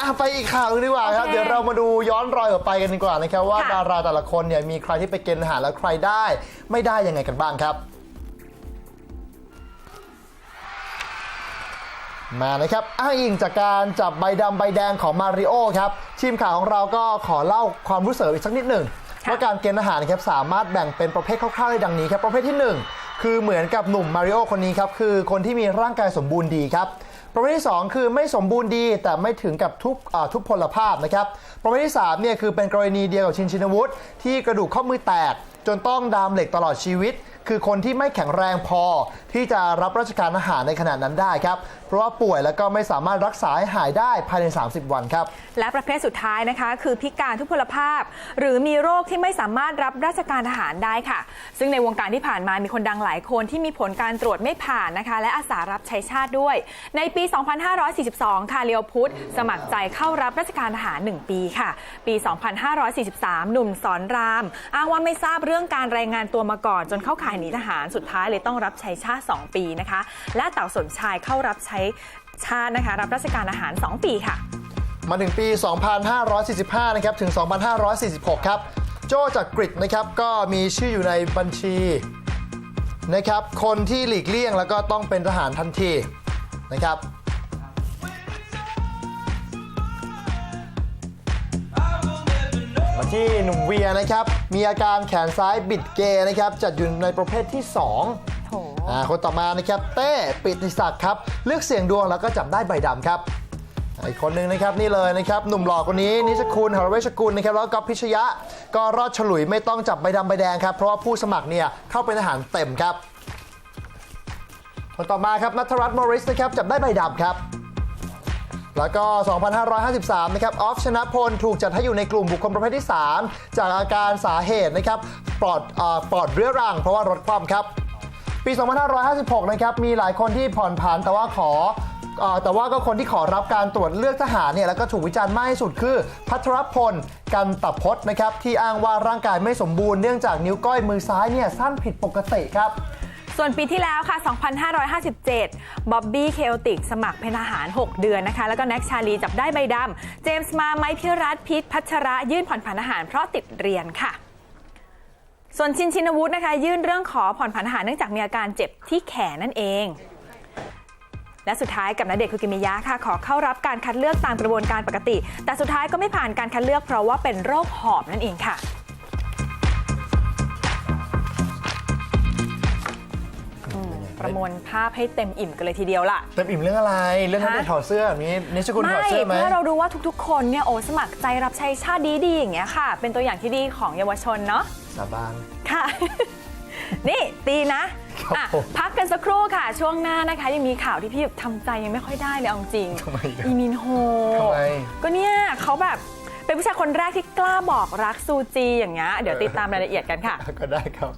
อะไปอีกข่าวหนึงดีกว่าครับ โอเค เดี๋ยวเรามาดูย้อนรอยออกไปกันดีกว่านะครับว่าค่ะดาราแต่ละคนเนี่ยมีใครที่ไปเกณฑ์ทหารแล้วใครได้ ไม่ได้ยังไงกันบ้างครับ มานะครับอ้างอิงจากการจับใบดำใบแดงของมาริโอครับทีมข่าวของเราก็ขอเล่าความรู้เสริมอีกสักนิดหนึ่งค่ะว่าการเกณฑ์ทหารนะครับสามารถแบ่งเป็นประเภทคร่าวๆได้ดังนี้ครับประเภทที่หนึ่งคือเหมือนกับหนุ่มมาริโอคนนี้ครับคือคนที่มีร่างกายสมบูรณ์ดีครับ ประเภทที่สองคือไม่สมบูรณ์ดีแต่ไม่ถึงกับทุกทุกพลภาพนะครับประเภทที่สามเนี่ยคือเป็นกรณีเดียวกับชินชินวุฒิที่กระดูกข้อมือแตก จนต้องดามเหล็กตลอดชีวิต คือคนที่ไม่แข็งแรงพอที่จะรับราชการทหารในขณะนั้นได้ครับ เพราะว่าป่วยแล้วก็ไม่สามารถรักษาให้หายได้ภายใน 30 วันครับ และประเภทสุดท้ายนะคะ คือพิการทุพพลภาพ หรือมีโรคที่ไม่สามารถรับราชการทหารได้ค่ะ ซึ่งในวงการที่ผ่านมามีคนดังหลายคนที่มีผลการตรวจไม่ผ่านนะคะ และอาสารับใช้ชาติด้วย ในปี 2542 ค่ะเลียวพุทธสมัครใจเข้ารับราชการทหาร 1 ปีค่ะ ปี 2543 หนุ่มสอนราม อ้างว่าไม่ทราบเรื่องการรายงานตัวมาก่อนจนเข้าข่ายหนีทหารสุดท้ายเลยต้องรับใช้ชาติ 2 ปีนะคะ และเต่าสนชายเข้ารับใช้ชาตินะคะ รับราชการอาหาร 2 ปีค่ะ มาถึงปี 2545 นะครับ ถึง 2546 ครับ โจจากกรีฑนะครับ ก็มีชื่ออยู่ในบัญชีนะครับ คนที่หลีกเลี่ยงแล้วก็ต้องเป็นทหารทันทีนะครับ ที่หนุ่มเวียนะครับ มีอาการแขนซ้ายบิดเกนะครับ จัดอยู่ในประเภทที่ 2โถอ่าคนต่อมานะครับเต้ปิติศักดิ์ครับเลือกเสี่ยงดวงแล้วก็จับได้ใบดำครับอีกคนหนึ่งนะครับนี่เลยนะครับหนุ่มหล่อคนนี้นิชคุณหรเวชกุลนะครับแล้วก็พิชยะ ก็รอดฉลุยไม่ต้องจับใบดำใบแดงครับเพราะว่าผู้สมัครเนี่ยเข้าเป็นทหารเต็มครับคนต่อมาครับนัทรัตน์มอริสนะครับจับได้ใบดำครับ แล้วก็ 2553 นะครับ ออฟชนะพลถูกจัดให้อยู่ในกลุ่มบุคคลประเภทที่ 3 จากอาการสาเหตุนะครับ ปลอดเอ่อปลอดเรื้อรังเพราะว่ารถคว่ำครับ ปี 2556 นะครับ มีหลายคนที่ผ่อนผันแต่ว่าขอเอ่อแต่ว่าก็คนที่ขอรับการตรวจเลือกทหารเนี่ยแล้วก็ถูกวิจารณ์มากที่สุดคือ พัทรพล กันตพจน์นะครับที่อ้างว่าร่างกายไม่สมบูรณ์เนื่องจากนิ้วก้อยมือซ้ายเนี่ยสั้นผิดปกติครับ ส่วนปีที่แล้วค่ะ 2557 บ๊อบบี้เคโอติกสมัครเป็นทหาร 6 เดือนนะคะ แล้วก็แน็กชาลีจับได้ใบดำ เจมส์มาไมพิรัตพิษพัชระยื่นผ่อนผันอาหารเพราะติดเรียนค่ะส่วนชินชินวุฒินะคะ ยื่นเรื่องขอผ่อนผันอาหารเนื่องจากมีอาการเจ็บที่แขนนั่นเอง และสุดท้ายกับนเดชคุกิมิยะค่ะ ขอเข้ารับการคัดเลือกตามกระบวนการปกติ แต่สุดท้ายก็ไม่ผ่านการคัดเลือกเพราะว่าเป็นโรคหอบนั่นเองค่ะ ประมวลภาพให้เต็มอิ่มกันเลยทีเดียวล่ะ เต็มอิ่มเรื่องอะไร เรื่องนั้นฮะได้ถอดเสื้อแบบนี้นิชคุณถอไม่ดเสื้อไหมเพื่อเรารู้ว่าทุกๆ คนเนี่ยโอ้สมัครใจรับใช้ชาติดีๆอย่างเงี้ยค่ะ เป็นตัวอย่างที่ดีของเยาวชนเนาะสาบานค่ะ นี่ตีนะครับอะผมพักกันสักครู่ค่ะ ช่วงหน้านะคะ ยังมีข่าวที่พี่ทำใจยังไม่ค่อยได้เลยเอาจริงทำไมครับอีมินโฮทำไมก็เนี่ยเขาแบบเป็นผู้ชายคนแรกที่กล้าบอกรักซูจีอย่างเงี้ยเดี๋ยวติดตามรายละเอียดกันค่ะ ก็ได้ครับ